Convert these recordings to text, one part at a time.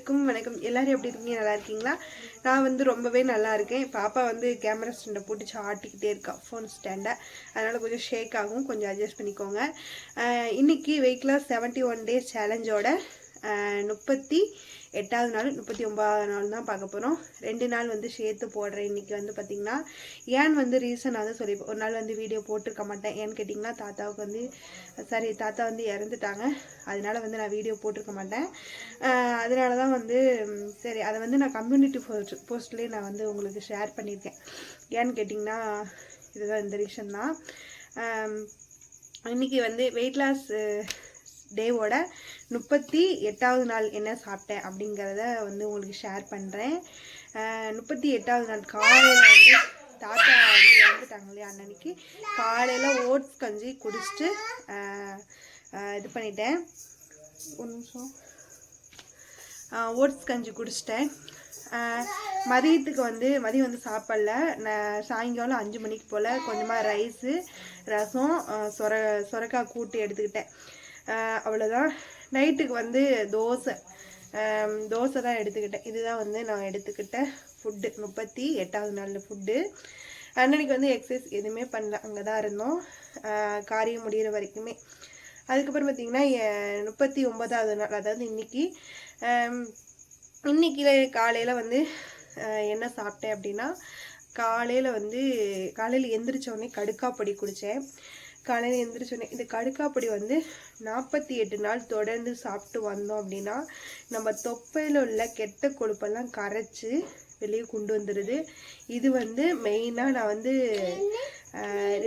அனைவருக்கும் வணக்கம். எல்லாரும் எப்படி இருக்கீங்க? நல்லா இருக்கீங்களா? நான் வந்து ரொம்பவே நல்லா இருக்கேன். பாப்பா வந்து கேமரா ஸ்டாண்டை போட்டு ஆட்டிக்கிட்டே இருக்கா. ஃபோன் ஸ்டாண்டை அதனால் கொஞ்சம் ஷேக் ஆகும் கொஞ்சம் அட்ஜஸ்ட் பண்ணிக்கோங்க. இன்றைக்கி இன்னைக்கு weight loss seventy one days சேலஞ்சோட முப்பத்தி எட்டாவது நாள் முப்பத்தி ஒன்பதாவது நாள் தான் பார்க்க போகிறோம் ரெண்டு நாள் வந்து சேர்த்து போடுறேன். இன்றைக்கி வந்து பார்த்திங்கன்னா ஏன் வந்து ரீசன் அதை சொல்லி ஒரு நாள் வந்து வீடியோ போட்டிருக்க மாட்டேன். ஏன்னு கேட்டிங்கன்னா தாத்தாவுக்கு வந்து சாரி தாத்தா வந்து இறந்துட்டாங்க. அதனால வந்து நான் வீடியோ போட்டிருக்க மாட்டேன். அதனால தான் வந்து சரி அதை வந்து நான் கம்யூனிட்டி போஸ்ட் போஸ்ட்லேயே நான் வந்து உங்களுக்கு ஷேர் பண்ணியிருக்கேன். ஏன்னு கேட்டிங்கன்னா இதுதான் இந்த ரீசன் தான். இன்றைக்கி இன்னைக்கு வந்து வெயிட் லாஸ் டேவோட முப்பத்தி எட்டாவது நாள் என்ன சாப்பிட்டேன் அப்படிங்கிறத வந்து உங்களுக்கு ஷேர் பண்ணுறேன் முப்பத்தி எட்டாவது நாள் காலையில் வந்து தாத்தா வந்து இறந்துட்டாங்க இல்லையா அன்னன்னைக்கு. காலையில் ஓட்ஸ் கஞ்சி குடிச்சிட்டு இது பண்ணிட்டேன். ஒரு நிமிஷம். ஓட்ஸ் கஞ்சி குடிச்சிட்டேன். மதியத்துக்கு வந்து மதியம் வந்து சாப்பிடல. நான் சாயங்காலம் அஞ்சு மணிக்கு போல் கொஞ்சமாக ரைஸு ரசம் சொர சொரக்காய் கூட்டு எடுத்துக்கிட்டேன். அவ்வளோதான் நைட்டுக்கு வந்து தோசை. தோசை தான் எடுத்துக்கிட்டேன். இதுதான் வந்து நான் எடுத்துக்கிட்ட ஃபுட்டு முப்பத்தி எட்டாவது நாளில் ஃபுட்டு அன்னன்னைக்கு வந்து எக்ஸசைஸ் எதுவுமே பண்ணல. அங்கே தான் இருந்தோம் காரியம் முடிகிற வரைக்குமே. அதுக்கப்புறம் பார்த்தீங்கன்னா முப்பத்தி ஒன்பதாவது நாள் அதாவது இன்னைக்கு இன்றைக்கில காலையில் வந்து என்ன சாப்பிட்டேன் அப்படின்னா காலையில் வந்து காலையில் எந்திரிச்சோடனே கடுக்காப்பொடி குடித்தேன் காலையில் எந்திரிச்ச இந்த கடுக்காப்பொடி வந்து நாற்பத்தி எட்டு நாள் தொடர்ந்து சாப்பிட்டு வந்தோம் அப்படின்னா நம்ம தொப்பையில் உள்ள கெட்ட கொழுப்பெல்லாம் கரைச்சி வெளியே கொண்டு வந்துடுது இது வந்து மெயினாக நான் வந்து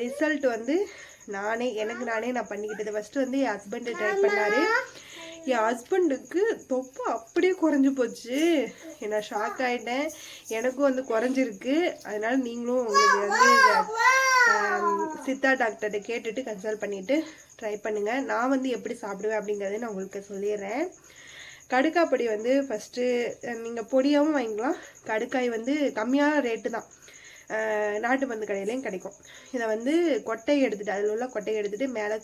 ரிசல்ட் வந்து நானே எனக்கு நானே நான் பண்ணிக்கிட்டது. ஃபஸ்ட்டு வந்து என் ஹஸ்பண்டு ட்ரை பண்ணார். என் ஹஸ்பண்டுக்கு தொப்பு அப்படியே குறைஞ்சி போச்சு. நான் ஷாக் ஆகிட்டேன் எனக்கும் வந்து குறைஞ்சிருக்கு. அதனால நீங்களும் உங்களுக்கு வந்து சித்தா டாக்டர்கிட்ட கேட்டுட்டு கன்சல்ட் பண்ணிவிட்டு ட்ரை பண்ணுங்கள் நான் வந்து எப்படி சாப்பிடுவேன் அப்படிங்கிறத நான் உங்களுக்கு சொல்லிடுறேன். கடுக்காப்பொடி வந்து ஃபஸ்ட்டு நீங்கள் பொடியாகவும் வாங்கிக்கலாம். கடுக்காய் வந்து கம்மியான ரேட்டு தான். நாட்டு மருந்து கடையிலையும் கிடைக்கும். இதை வந்து கொட்டையை எடுத்துகிட்டு அதில் உள்ள கொட்டையை எடுத்துட்டு மேலே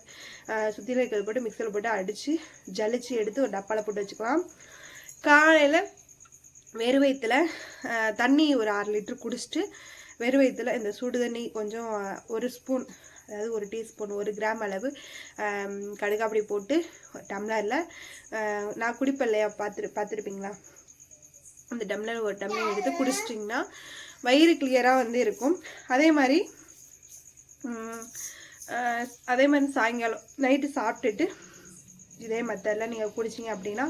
சுற்றியில் இருக்கிறது போட்டு மிக்சரில் போட்டு அடித்து ஜலிச்சு எடுத்து ஒரு டப்பாவில் போட்டு வச்சுக்கலாம். காலையில் வெறும் வயிற்றுல தண்ணி ஒரு ஆறு லிட்டர் குடிச்சிட்டு வெறும் வயிற்றுல இந்த சுடு தண்ணி கொஞ்சம் ஒரு ஸ்பூன் அதாவது ஒரு டீஸ்பூன் ஒரு கிராம் அளவு கடுகாப்படி போட்டு டம்ளரில் நான் குடிப்பேன் இல்லையா பார்த்துரு பார்த்துருப்பீங்களா? அந்த டம்ளர் ஒரு டம்ளர் எடுத்து குடிச்சிட்டிங்கன்னா வயிறு கிளியராக வந்து இருக்கும். அதே மாதிரி அதே மாதிரி சாயங்காலம் நைட்டு சாப்பிட்டுட்டு இதே மெத்தடில் நீங்கள் குடிச்சிங்க அப்படின்னா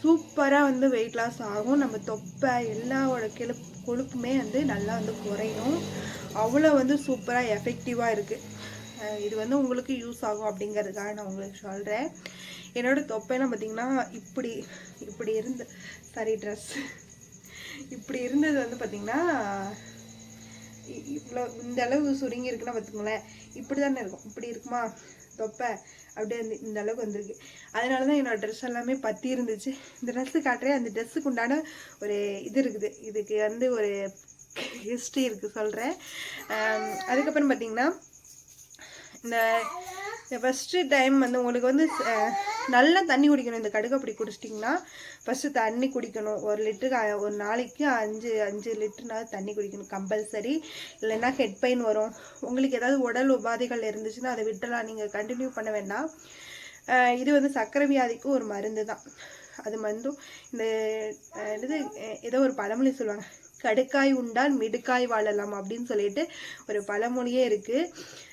சூப்பராக வந்து வெயிட் லாஸ் ஆகும். நம்ம தொப்பை எல்லாவோட கிளப் கொழுப்புமே வந்து நல்லா வந்து குறையும். அவ்வளோ வந்து சூப்பராக எஃபெக்டிவாக இருக்குது இது வந்து உங்களுக்கு யூஸ் ஆகும் அப்படிங்கிறதுக்காக நான் உங்களுக்கு சொல்கிறேன் என்னோட தொப்பைலாம் பார்த்தீங்கன்னா இப்படி இப்படி இருந்து சரி ட்ரெஸ் இப்படி இருந்தது வந்து பார்த்திங்கன்னா இ- இவ்வளோ இந்த அளவு சுருங்கி இருக்குன்னா பார்த்துக்கோங்களேன் இப்படி தானே இருக்கும். இப்படி இருக்குமா? தொப்பை. அப்படியே வந்து இந்த அளவுக்கு வந்திருக்கு. அதனால தான் என்னோடய ட்ரெஸ் எல்லாமே பற்றி இருந்துச்சு இந்த ட்ரெஸ்ஸு காட்டுறேன். அந்த ட்ரெஸ்ஸுக்கு உண்டான ஒரு இது இருக்குது. இதுக்கு வந்து ஒரு ஹிஸ்ட்ரி இருக்குது சொல்கிறேன் அதுக்கப்புறம் பார்த்திங்கன்னா இந்த ஃபஸ்ட்டு டைம் வந்து உங்களுக்கு வந்து நல்லா தண்ணி குடிக்கணும். இந்த கடுகு அப்படி குடிச்சிட்டிங்கன்னா ஃபஸ்ட்டு தண்ணி குடிக்கணும். ஒரு லிட்டருக்கு ஒரு நாளைக்கு அஞ்சு அஞ்சு லிட்டர்னாவது தண்ணி குடிக்கணும் கம்பல்சரி. இல்லைன்னா ஹெட் பெயின் வரும். உங்களுக்கு ஏதாவது உடல் உபாதைகள் இருந்துச்சுன்னா அதை விட்டலாம் நீங்கள் கண்டினியூ பண்ண வேண்டாம். இது வந்து சர்க்கரை வியாதிக்கு ஒரு மருந்து தான். அது மருந்தும் இந்த இது ஏதோ ஒரு பழமொழி சொல்லுவாங்க. கடுக்காய் உண்டால் மிடுக்காய் வாழலாம் அப்படின்னு சொல்லிட்டு ஒரு பழமொழியே இருக்குது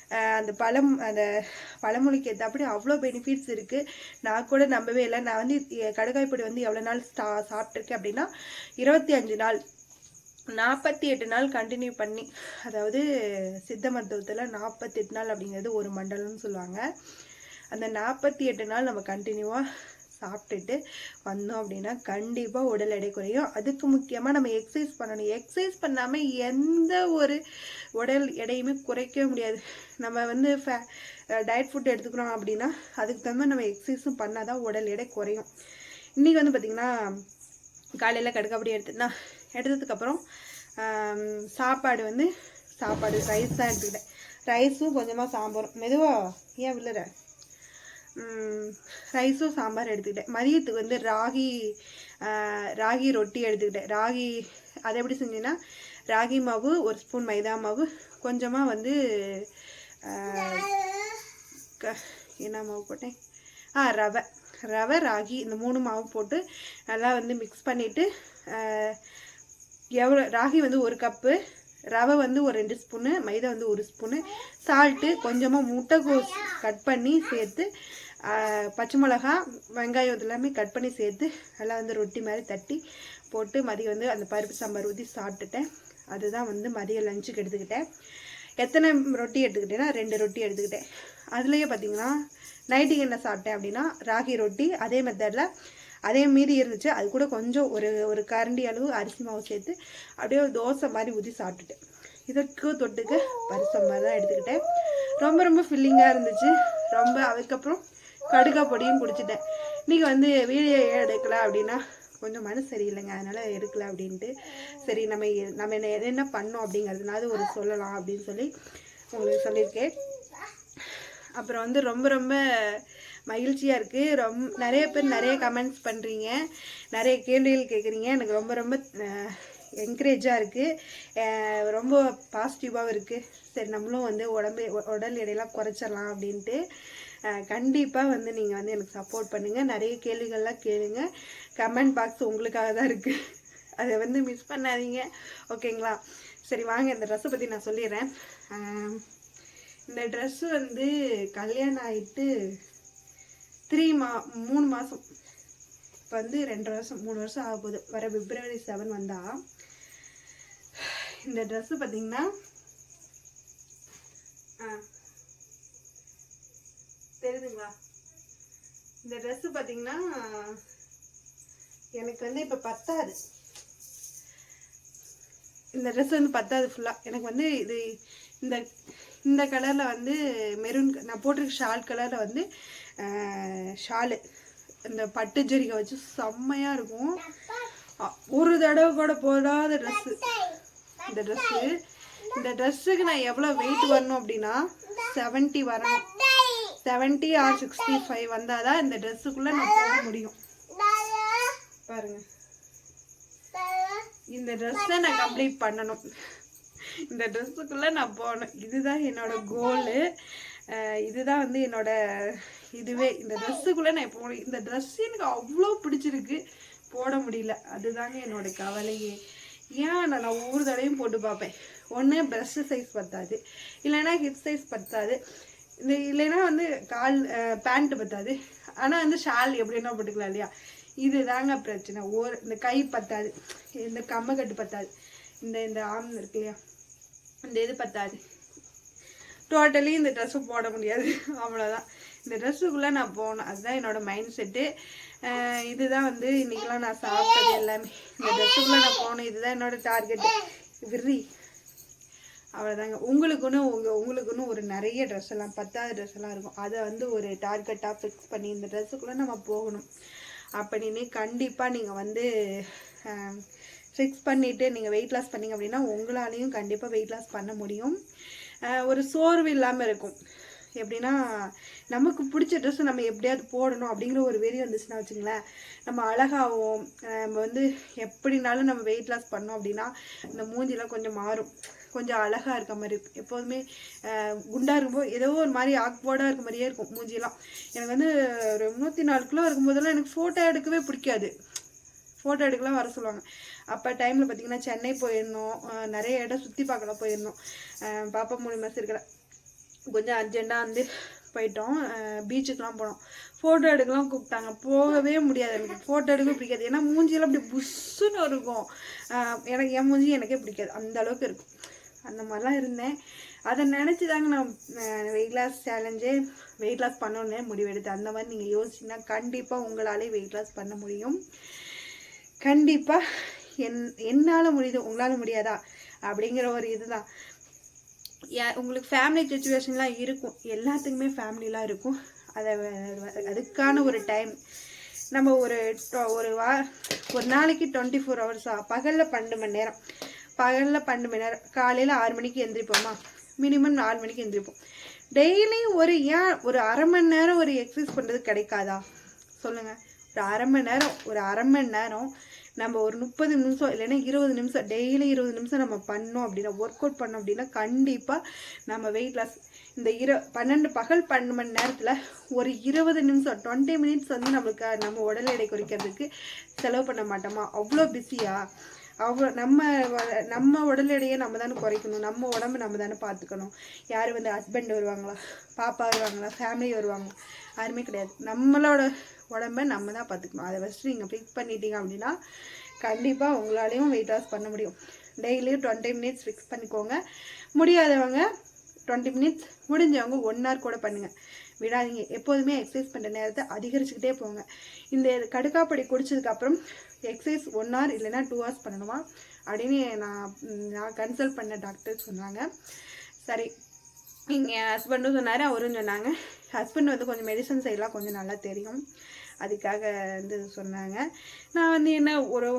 அந்த பழம் அந்த பழமொழிக்கு ஏற்றபடி அவ்வளோ பெனிஃபிட்ஸ் இருக்குது நான் கூட நம்பவே இல்லை. நான் வந்து எ- பொடி வந்து எவ்வளோ நாள் சா சாப்பிட்ருக்கேன் அப்படின்னா இருபத்தி அஞ்சு நாள் நாற்பத்தி எட்டு நாள் கண்டினியூ பண்ணி அதாவது சித்த மருத்துவத்தில் நாற்பத்தெட்டு நாள் அப்படிங்கிறது ஒரு மண்டலம்னு சொல்லுவாங்க. அந்த நாற்பத்தி எட்டு நாள் நம்ம கண்டினியூவாக சாப்பிட்டுட்டு வந்தோம் அப்படின்னா கண்டிப்பாக உடல் எடை குறையும். அதுக்கு முக்கியமாக நம்ம எக்ஸசைஸ் பண்ணணும். எக்ஸசைஸ் பண்ணாமல் எந்த ஒரு உடல் எடையுமே குறைக்கவே முடியாது. நம்ம வந்து ஃபே டயட் ஃபுட் எடுத்துக்கிறோம் அப்படின்னா அதுக்கு தகுந்த நம்ம எக்ஸசைஸும் பண்ணால் தான் உடல் எடை குறையும். இன்றைக்கி வந்து பார்த்திங்கன்னா காலையில் கடுக்காப்படி எடுத்துனா எடுத்ததுக்கப்புறம் சாப்பாடு வந்து சாப்பாடு ரைஸ் தான் எடுத்துக்கிட்டேன். ரைஸும் கொஞ்சமாக சாம்பாரும். மெதுவா ஏன் விழுற ரைஸும் சாம்பார் எடுத்துக்கிட்டேன். மதியத்துக்கு வந்து ராகி ராகி ரொட்டி எடுத்துக்கிட்டேன். ராகி அதை எப்படி செஞ்சேன்னா ராகி மாவு ஒரு ஸ்பூன் மைதா மாவு கொஞ்சமாக வந்து க- என்ன மாவு போட்டேன்? ஆ ரவை. ரவை ராகி இந்த மூணு மாவு போட்டு நல்லா வந்து மிக்ஸ் பண்ணிவிட்டு எவ்வளோ ராகி வந்து ஒரு கப்பு ரவை வந்து ஒரு ரெண்டு ஸ்பூனு மைதா வந்து ஒரு ஸ்பூனு சால்ட்டு கொஞ்சமாக முட்டைகோஸ் கட் பண்ணி சேர்த்து பச்சை மிளகா வெங்காயம் இதெல்லாமே கட் பண்ணி சேர்த்து நல்லா வந்து ரொட்டி மாதிரி தட்டி போட்டு மதியம் வந்து அந்த பருப்பு சாம்பார் ஊற்றி சாப்பிட்டுட்டேன். அதுதான் வந்து மதியம் லஞ்சுக்கு எடுத்துக்கிட்டேன். எத்தனை ரொட்டி எடுத்துக்கிட்டேன்னா ரெண்டு ரொட்டி எடுத்துக்கிட்டேன். அதுலேயே பார்த்தீங்கன்னா நைட்டுக்கு என்ன சாப்பிட்டேன் அப்படின்னா ராகி ரொட்டி அதே மெத்தடில் அதே மீதி இருந்துச்சு. அது கூட கொஞ்சம் ஒரு ஒரு கரண்டி அளவு அரிசி மாவு சேர்த்து அப்படியே ஒரு தோசை மாதிரி ஊற்றி சாப்பிட்டுட்டேன். இதற்கு தொட்டுக்கு பரிசம் மாதிரி தான் எடுத்துக்கிட்டேன். ரொம்ப ரொம்ப ஃபில்லிங்காக இருந்துச்சு. ரொம்ப அதுக்கப்புறம் கடுகா பொடியும் குடிச்சிட்டேன். நீங்கள் வந்து வீடியோ எடுக்கல அப்படின்னா கொஞ்சம் மனசு சரியில்லைங்க. அதனால் எடுக்கல அப்படின்ட்டு. சரி நம்ம நம்ம என்ன என்ன பண்ணோம் அப்படிங்கிறதுனால ஒரு சொல்லலாம் அப்படின்னு சொல்லி உங்களுக்கு சொல்லியிருக்கேன். அப்புறம் வந்து ரொம்ப ரொம்ப மகிழ்ச்சியாக இருக்குது ரொம்ப நிறைய பேர் நிறைய கமெண்ட்ஸ் பண்ணுறீங்க நிறைய கேள்விகள் கேட்குறீங்க எனக்கு ரொம்ப ரொம்ப என்கரேஜாக இருக்குது ரொம்ப பாசிட்டிவாகவும் இருக்குது சரி நம்மளும் வந்து உடம்பு உடல் எடையெல்லாம் குறைச்சிடலாம் அப்படின்ட்டு. கண்டிப்பாக வந்து நீங்கள் வந்து எனக்கு சப்போர்ட் பண்ணுங்கள் நிறைய கேள்விகள்லாம் கேளுங்க. கமெண்ட் பாக்ஸ் உங்களுக்காக தான் இருக்குது அதை வந்து மிஸ் பண்ணாதீங்க. ஓகேங்களா சரி வாங்க. இந்த ட்ரெஸ்ஸை பற்றி நான் சொல்லிடுறேன். இந்த ட்ரெஸ்ஸு வந்து கல்யாணம் ஆகிட்டு த்ரீ மா மூணு மாதம் இப்போ வந்து ரெண்டு வருஷம் மூணு வருஷம் ஆக போகுது. வர பிப்ரவரி செவன் வந்தால் இந்த ட்ரெஸ்ஸு பார்த்தீங்கன்னா ஆ தெரியுதுங்களா இந்த ட்ரெஸ்ஸு பார்த்தீங்கன்னா எனக்கு வந்து இப்போ பத்தாது. இந்த ட்ரெஸ் வந்து பத்தாது ஃபுல்லாக எனக்கு வந்து இது இந்த இந்த கலரில் வந்து மெரூன் நான் போட்டிருக்க ஷால் கலரில் வந்து ஷாலு இந்த பட்டு ஜரிகை வச்சு செம்மையாக இருக்கும். ஒரு தடவை கூட போடாத ட்ரெஸ்ஸு இந்த ட்ரெஸ்ஸு இந்த ட்ரெஸ்ஸுக்கு நான் எவ்வளோ வெயிட் வரணும் அப்படின்னா 70 வரணும். 70 ஆர் சிக்ஸ்டி ஃபைவ் வந்தால் தான் இந்த ட்ரெஸ்ஸுக்குள்ளே நான் போக முடியும். பாருங்க. இந்த ட்ரெஸ்ஸை நான் கம்ப்ளீட் பண்ணணும். இந்த ட்ரெஸ்ஸுக்குள்ளே நான் போகணும். இதுதான் என்னோட கோலு இதுதான் வந்து என்னோட இதுவே. இந்த ட்ரெஸ்ஸுக்குள்ளே நான் போகணும் இந்த ட்ரெஸ் எனக்கு அவ்வளோ பிடிச்சிருக்கு. போட முடியல. அதுதாங்க என்னோட கவலையே. ஏன் நான் ஒவ்வொரு தடவையும் போட்டு பார்ப்பேன். ஒன்று ப்ரெஸ்ஸு சைஸ் பத்தாது. இல்லைன்னா ஹிப் சைஸ் பத்தாது. இந்த இல்லைன்னா வந்து கால் பேண்ட்டு பத்தாது. ஆனால் வந்து ஷால் எப்படின்னா போட்டுக்கலாம் இல்லையா? இது தாங்க பிரச்சனை. ஒரு இந்த கை பத்தாது. இந்த கம்மக்கட்டு பத்தாது. இந்த இந்த ஆம் இருக்கு இல்லையா? இந்த இது பத்தாது. டோட்டலி இந்த ட்ரெஸ்ஸு போட முடியாது. அவ்வளோதான் இந்த ட்ரெஸ்ஸுக்குள்ளே நான் போகணும். அதுதான் என்னோடய மைண்ட் செட்டு இதுதான் வந்து இன்றைக்கெலாம் நான் சாப்பிட்டது எல்லாமே. இந்த ட்ரெஸ்ஸுக்குள்ளே நான் போகணும். இதுதான் என்னோடய டார்கெட்டு விரி அவ்வளோதாங்க உங்களுக்குன்னு உங்கள் உங்களுக்குன்னு ஒரு நிறைய ட்ரெஸ் எல்லாம் பத்தாவது ட்ரெஸ் எல்லாம் இருக்கும். அதை வந்து ஒரு டார்கெட்டாக ஃபிக்ஸ் பண்ணி இந்த ட்ரெஸ்ஸுக்குள்ளே நம்ம போகணும். அப்படின்னு கண்டிப்பாக நீங்கள் வந்து ஃபிக்ஸ் பண்ணிவிட்டு நீங்கள் வெயிட் லாஸ் பண்ணீங்க அப்படின்னா உங்களாலையும் கண்டிப்பாக வெயிட் லாஸ் பண்ண முடியும். ஒரு சோர்வு இல்லாமல் இருக்கும். எப்படின்னா நமக்கு பிடிச்ச ட்ரெஸ் நம்ம எப்படியாவது போடணும் அப்படிங்கிற ஒரு வெறி வந்துச்சுன்னா வச்சுங்களேன் நம்ம அழகாகவும் நம்ம வந்து எப்படினாலும் நம்ம வெயிட் லாஸ் பண்ணோம் அப்படின்னா இந்த மூஞ்சிலாம் கொஞ்சம் மாறும். கொஞ்சம் அழகாக இருக்க மாதிரி இருக்கும். எப்போதுமே குண்டாக இருக்கும்போது ஏதோ ஒரு மாதிரி ஆக்வர்டாக இருக்க மாதிரியே இருக்கும் மூஞ்சிலாம். எனக்கு வந்து ஒரு நூற்றி நாலு கிலோ இருக்கும்போதெல்லாம் எனக்கு ஃபோட்டோ எடுக்கவே பிடிக்காது. ஃபோட்டோ எடுக்கலாம் வர சொல்லுவாங்க. அப்போ டைமில் பார்த்தீங்கன்னா சென்னை போயிருந்தோம். நிறைய இடம் சுற்றி பார்க்கலாம் போயிருந்தோம். பாப்பா மூணு மாதம் இருக்கிற கொஞ்சம் அர்ஜெண்ட்டாக வந்து போயிட்டோம். பீச்சுக்கெலாம் போனோம். ஃபோட்டோ எடுக்கலாம் கூப்பிட்டாங்க. போகவே முடியாது. எனக்கு ஃபோட்டோ எடுக்க பிடிக்காது. ஏன்னா மூஞ்சியெல்லாம் அப்படி புஷ்ஷுன்னு இருக்கும். எனக்கு என் மூஞ்சி எனக்கே பிடிக்காது. அந்த அளவுக்கு இருக்கும். அந்த மாதிரிலாம் இருந்தேன். அதை நினச்சி தாங்க நான் வெயிட் லாஸ் சேலஞ்சே வெயிட் லாஸ் பண்ணணுன்னே முடிவெடுத்தேன். அந்த மாதிரி நீங்கள் யோசிச்சிங்கன்னா கண்டிப்பாக உங்களாலே வெயிட் லாஸ் பண்ண முடியும். கண்டிப்பாக என் என்னால் முடியுது உங்களால் முடியாதா? அப்படிங்கிற ஒரு இதுதான். உங்களுக்கு ஃபேமிலி சுச்சுவேஷன்லாம் இருக்கும். எல்லாத்துக்குமே ஃபேமிலிலாம் இருக்கும். அதை அதுக்கான ஒரு டைம் நம்ம ஒரு டொ- ஒரு வா ஒரு நாளைக்கு டுவெண்ட்டி ஃபோர் ஹவர்ஸா பகலில் பன்னெண்டு மணி நேரம். பகலில் பன்னெண்டு மணி நேரம். காலையில் ஆறு மணிக்கு எந்திரிப்போமா? மினிமம் நாலு மணிக்கு எந்திரிப்போம். டெய்லி ஒரு ஏன் ஒரு அரை மணி நேரம் ஒரு எக்ஸசைஸ் பண்ணுறது கிடைக்காதா? சொல்லுங்கள் ஒரு அரை மணி நேரம் ஒரு அரை மணி நேரம் நம்ம ஒரு முப்பது நிமிஷம் இல்லைன்னா இருபது நிமிஷம் டெய்லி இருபது நிமிஷம் நம்ம பண்ணோம் அப்படின்னா ஒர்க் அவுட் பண்ணோம் அப்படின்னா கண்டிப்பாக நம்ம வெயிட் லாஸ் இந்த இர பன்னெண்டு பகல் பன்னெண்டு மணி நேரத்தில் ஒரு இருபது நிமிஷம் டுவெண்ட்டி மினிட்ஸ் வந்து நம்மளுக்கு நம்ம உடல் எடை குறைக்கிறதுக்கு செலவு பண்ண மாட்டோமா? அவ்வளோ பிஸியாக அவ்வளோ நம்ம நம்ம உடல் எடையை நம்ம தானே குறைக்கணும். நம்ம உடம்பு நம்ம தானே பார்த்துக்கணும். யார் வந்து ஹஸ்பண்ட் வருவாங்களா? பாப்பா வருவாங்களா? ஃபேமிலி வருவாங்களா யாருமே கிடையாது. நம்மளோட உடம்ப நம்ம தான் பார்த்துக்கணும் அதை ஃபஸ்ட்டு நீங்கள் ஃபிக்ஸ் பண்ணிட்டீங்க அப்படின்னா கண்டிப்பாக உங்களாலேயும் வெயிட் லாஸ் பண்ண முடியும். டெய்லியும் டுவெண்ட்டி மினிட்ஸ் ஃபிக்ஸ் பண்ணிக்கோங்க. முடியாதவங்க டுவெண்ட்டி மினிட்ஸ் முடிஞ்சவங்க ஒன் ஹவர் கூட பண்ணுங்கள் விடாதீங்க. எப்போதுமே எக்ஸசைஸ் பண்ணுற நேரத்தை அதிகரிச்சுக்கிட்டே போங்க. இந்த கடுக்காப்பொடி குடிச்சதுக்கப்புறம் எக்ஸசைஸ் ஒன் ஹவர் இல்லைன்னா டூ ஹவர்ஸ் பண்ணணுமா? அப்படின்னு நான் நான் கன்சல்ட் பண்ண டாக்டர் சொன்னாங்க. சரி. எங்கள் ஹஸ்பண்டும் சொன்னார் அவரும் சொன்னாங்க. ஹஸ்பண்ட் வந்து கொஞ்சம் மெடிசன் சைடெலாம் கொஞ்சம் நல்லா தெரியும். அதுக்காக வந்து சொன்னாங்க. நான் வந்து என்ன ஒரு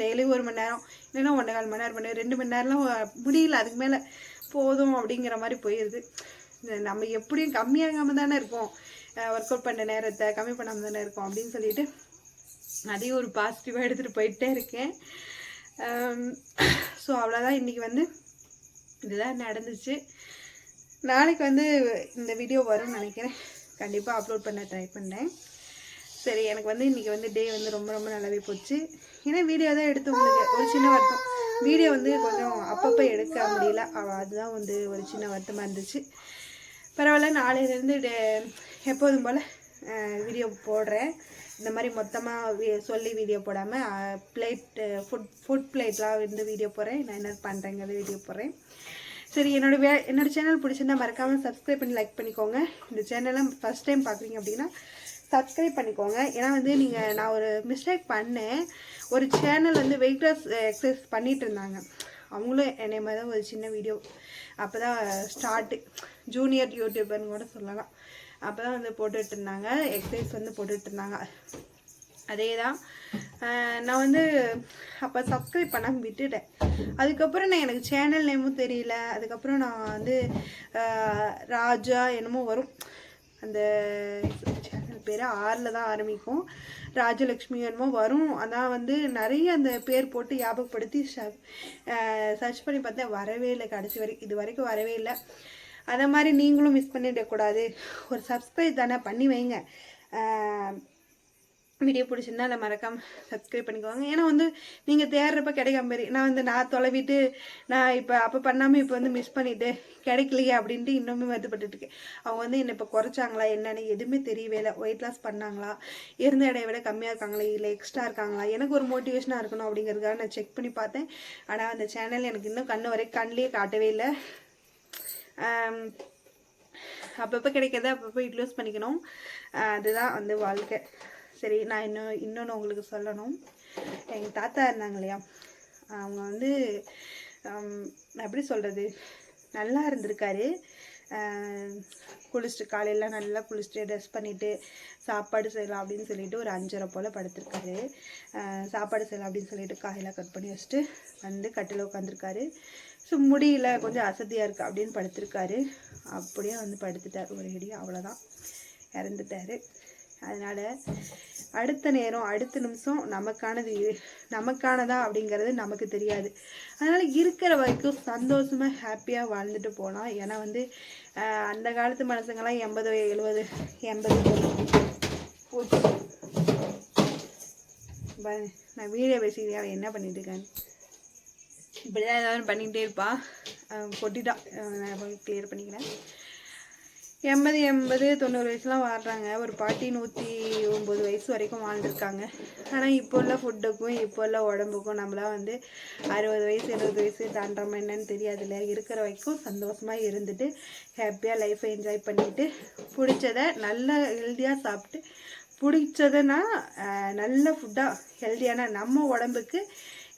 டெய்லி ஒரு மணி நேரம் இல்லைன்னா ஒன்றை கால் மணி நேரம் பண்ணி ரெண்டு மணி நேரம்லாம் முடியல அதுக்கு மேலே போதும் அப்படிங்கிற மாதிரி போயிடுது நம்ம எப்படியும் கம்மியாகாமல் தானே இருக்கோம். ஒர்க் அவுட் பண்ண நேரத்தை கம்மி பண்ணாமல் தானே இருக்கோம் அப்படின்னு சொல்லிட்டு அதையும் ஒரு பாசிட்டிவாக எடுத்துகிட்டு போயிட்டே இருக்கேன். ஸோ அவ்வளோதான் இன்றைக்கி வந்து இதுதான் நடந்துச்சு. நாளைக்கு வந்து இந்த வீடியோ வரும்னு நினைக்கிறேன். கண்டிப்பாக அப்லோட் பண்ண ட்ரை பண்ணேன் சரி எனக்கு வந்து இன்றைக்கி வந்து டே வந்து ரொம்ப ரொம்ப நல்லாவே போச்சு. ஏன்னா வீடியோ தான் எடுத்து உங்களுக்கு. ஒரு சின்ன வருத்தம். வீடியோ வந்து கொஞ்சம் அப்பப்போ எடுக்க முடியல. அதுதான் வந்து ஒரு சின்ன வருத்தமாக இருந்துச்சு. பரவாயில்ல நாளையிலேருந்து எப்போதும் போல் வீடியோ போடுறேன். இந்த மாதிரி மொத்தமாக சொல்லி வீடியோ போடாமல் பிளேட் ஃபுட் ஃபுட் பிளேட்லாம் வந்து வீடியோ போடுறேன். நான் என்ன பண்ணுறேங்கிறத வீடியோ போடுறேன். சரி என்னோட வே என்னோடய சேனல் பிடிச்சிருந்தா மறக்காமல் சப்ஸ்கிரைப் பண்ணி லைக் பண்ணிக்கோங்க. இந்த சேனலை ஃபஸ்ட் டைம் பார்க்குறீங்க அப்படின்னா சப்ஸ்கிரைப் பண்ணிக்கோங்க. ஏன்னா வந்து நீங்கள் நான் ஒரு மிஸ்டேக் பண்ணேன். ஒரு சேனல் வந்து வெயிட் லாஸ் எக்ஸசைஸ் பண்ணிட்டு இருந்தாங்க. அவங்களும் என்னை மாதிரி தான் ஒரு சின்ன வீடியோ அப்போ தான் ஸ்டார்ட்டு ஜூனியர் யூடியூபர்னு கூட சொல்லலாம். அப்போ தான் வந்து போட்டுட்டு இருந்தாங்க. எக்ஸசைஸ் வந்து போட்டுட்டு இருந்தாங்க. அதே தான் நான் வந்து அப்போ சப்ஸ்கிரைப் பண்ணாமல் விட்டுட்டேன். அதுக்கப்புறம் நான் எனக்கு சேனல் நேமும் தெரியல. அதுக்கப்புறம் நான் வந்து ராஜா என்னமோ வரும். அந்த சேனல் பேர் ஆறில் தான் ஆரம்பிக்கும் ராஜலக்ஷ்மி என்னமோ வரும். அதான் வந்து நிறைய அந்த பேர் போட்டு ஞாபகப்படுத்தி சர்ச் பண்ணி பார்த்தேன் வரவே இல்லை கடைசி வரைக்கும் இது வரைக்கும் வரவே இல்லை. அதை மாதிரி நீங்களும் மிஸ் பண்ணிடக்கூடாது. ஒரு சப்ஸ்கிரைப் தானே பண்ணி வைங்க. வீடியோ பிடிச்சிருந்தா நான் மறக்காமல் சப்ஸ்கிரைப் பண்ணிக்குவாங்க ஏன்னா வந்து நீங்கள் தேடுறப்ப கிடைக்காம மாரி நான் வந்து நான் தொலைவிட்டு நான் இப்போ அப்போ பண்ணாமல் இப்போ வந்து மிஸ் பண்ணிவிட்டு கிடைக்கலையே அப்படின்ட்டு இன்னுமே வருத்தப்பட்டுட்டு இருக்கேன் அவங்க வந்து என்னை இப்போ குறைச்சாங்களா என்னன்னு எதுவுமே தெரியவே இல்லை வெயிட் லாஸ் பண்ணாங்களா? இருந்த இடையை விட கம்மியாக இருக்காங்களா? இல்லை எக்ஸ்ட்ரா இருக்காங்களா? எனக்கு ஒரு மோட்டிவேஷனாக இருக்கணும் அப்படிங்கிறதுக்காக நான் செக் பண்ணி பார்த்தேன். ஆனால் அந்த சேனல் எனக்கு இன்னும் கண்ணு வரை கண்ணிலேயே காட்டவே இல்லை. அப்பப்போ கிடைக்கிறத அப்பப்போ யூட்டிலைஸ் பண்ணிக்கணும். அதுதான் வந்து வாழ்க்கை. சரி நான் இன்னும் இன்னொன்று உங்களுக்கு சொல்லணும். எங்கள் தாத்தா இருந்தாங்க இல்லையா? அவங்க வந்து நான் எப்படி சொல்கிறது நல்லா இருந்திருக்காரு. குளிச்சுட்டு காலையில் நல்லா குளிச்சுட்டு ட்ரெஸ் பண்ணிவிட்டு சாப்பாடு செய்யலாம் அப்படின்னு சொல்லிட்டு ஒரு அஞ்சரை போல் படுத்திருக்காரு. சாப்பாடு செய்யலாம் அப்படின்னு சொல்லிட்டு காயெல்லாம் கட் பண்ணி வச்சுட்டு வந்து கட்டில் உட்காந்துருக்காரு ஸோ முடியல கொஞ்சம் அசதியாக இருக்குது அப்படின்னு படுத்திருக்காரு. அப்படியே வந்து படுத்துட்டார். ஒரு இடி அவ்வளோதான் இறந்துட்டாரு. அதனால் அடுத்த நேரம் அடுத்த நிமிஷம் நமக்கானது இது- நமக்கானதா அப்படிங்கிறது நமக்கு தெரியாது. அதனால் இருக்கிற வரைக்கும் சந்தோஷமாக ஹாப்பியாக வாழ்ந்துட்டு போகலாம் ஏன்னா வந்து அந்த காலத்து மனுஷங்கள்லாம் எண்பது எழுபது எண்பது போச்சு. நான் வீடியோ பேசிக்கிறேன் அவன் என்ன பண்ணிட்டு இருக்கான்னு. இப்படிதான் ஏதாவது பண்ணிகிட்டே இருப்பா. கொட்டிட்டான். நான் கிளியர் பண்ணிக்கிறேன். எண்பது எண்பது தொண்ணூறு வயசுலாம் வாடுறாங்க ஒரு பாட்டி நூற்றி ஒம்பது வயசு வரைக்கும் வாழ்ந்துருக்காங்க. ஆனால் இப்போ உள்ள ஃபுட்டுக்கும் இப்போ உள்ள உடம்புக்கும் நம்மளாம் வந்து அறுபது வயசு எழுபது வயசு தாண்டோமா என்னன்னு தெரியாது இல்லையா இருக்கிற வரைக்கும் சந்தோஷமாக இருந்துட்டு ஹாப்பியாக லைஃப்பை என்ஜாய் பண்ணிட்டு பிடிச்சத நல்ல ஹெல்த்தியாக சாப்பிட்டு பிடிச்சதுன்னா நல்ல ஃபுட்டாக ஹெல்த்தியான நம்ம உடம்புக்கு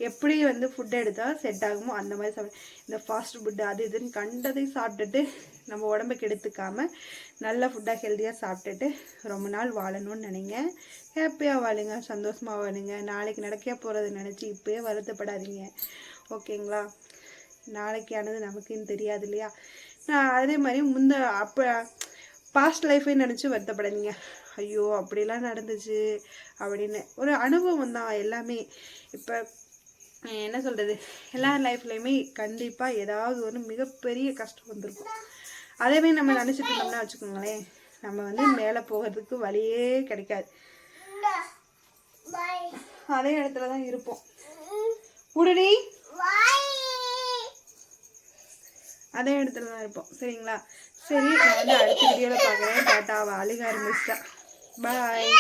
எப்படி வந்து ஃபுட் எடுத்தால் செட் ஆகுமோ அந்த மாதிரி சாப்பிட இந்த ஃபாஸ்ட் ஃபுட்டு அது இதுன்னு கண்டதையும் சாப்பிட்டுட்டு நம்ம உடம்புக்கு எடுத்துக்காமல் நல்ல ஃபுட்டாக ஹெல்த்தியாக சாப்பிட்டுட்டு ரொம்ப நாள் வாழணும்னு நினைங்க. ஹாப்பியாக வாழுங்க சந்தோஷமாக வாழுங்க. நாளைக்கு நடக்க போகிறத நினச்சி இப்போயே வருத்தப்படாதீங்க. ஓகேங்களா நாளைக்கானது நமக்குன்னு தெரியாது இல்லையா? நான் அதே மாதிரி முந்த அப்போ பாஸ்ட் லைஃபே நினச்சி வருத்தப்படாதீங்க. ஐயோ அப்படிலாம் நடந்துச்சு அப்படின்னு. ஒரு அனுபவம் தான் எல்லாமே. இப்போ என்ன சொல்கிறது எல்லா லைஃப்லேயுமே கண்டிப்பாக ஏதாவது ஒரு மிகப்பெரிய கஷ்டம் வந்திருக்கும். அதேவே நம்ம நினச்சிட்டு இருந்தோம்னா வச்சுக்கோங்களேன் நம்ம வந்து மேலே போகிறதுக்கு வழியே கிடைக்காது. அதே இடத்துல தான் இருப்போம். உடனே அதே இடத்துல தான் இருப்போம். சரிங்களா? சரி நான் வந்து அடுத்த வீடியோவில் பார்க்குறேன். டாட்டா அவள் அழுக ஆரம்பிச்சிட்டா பாய்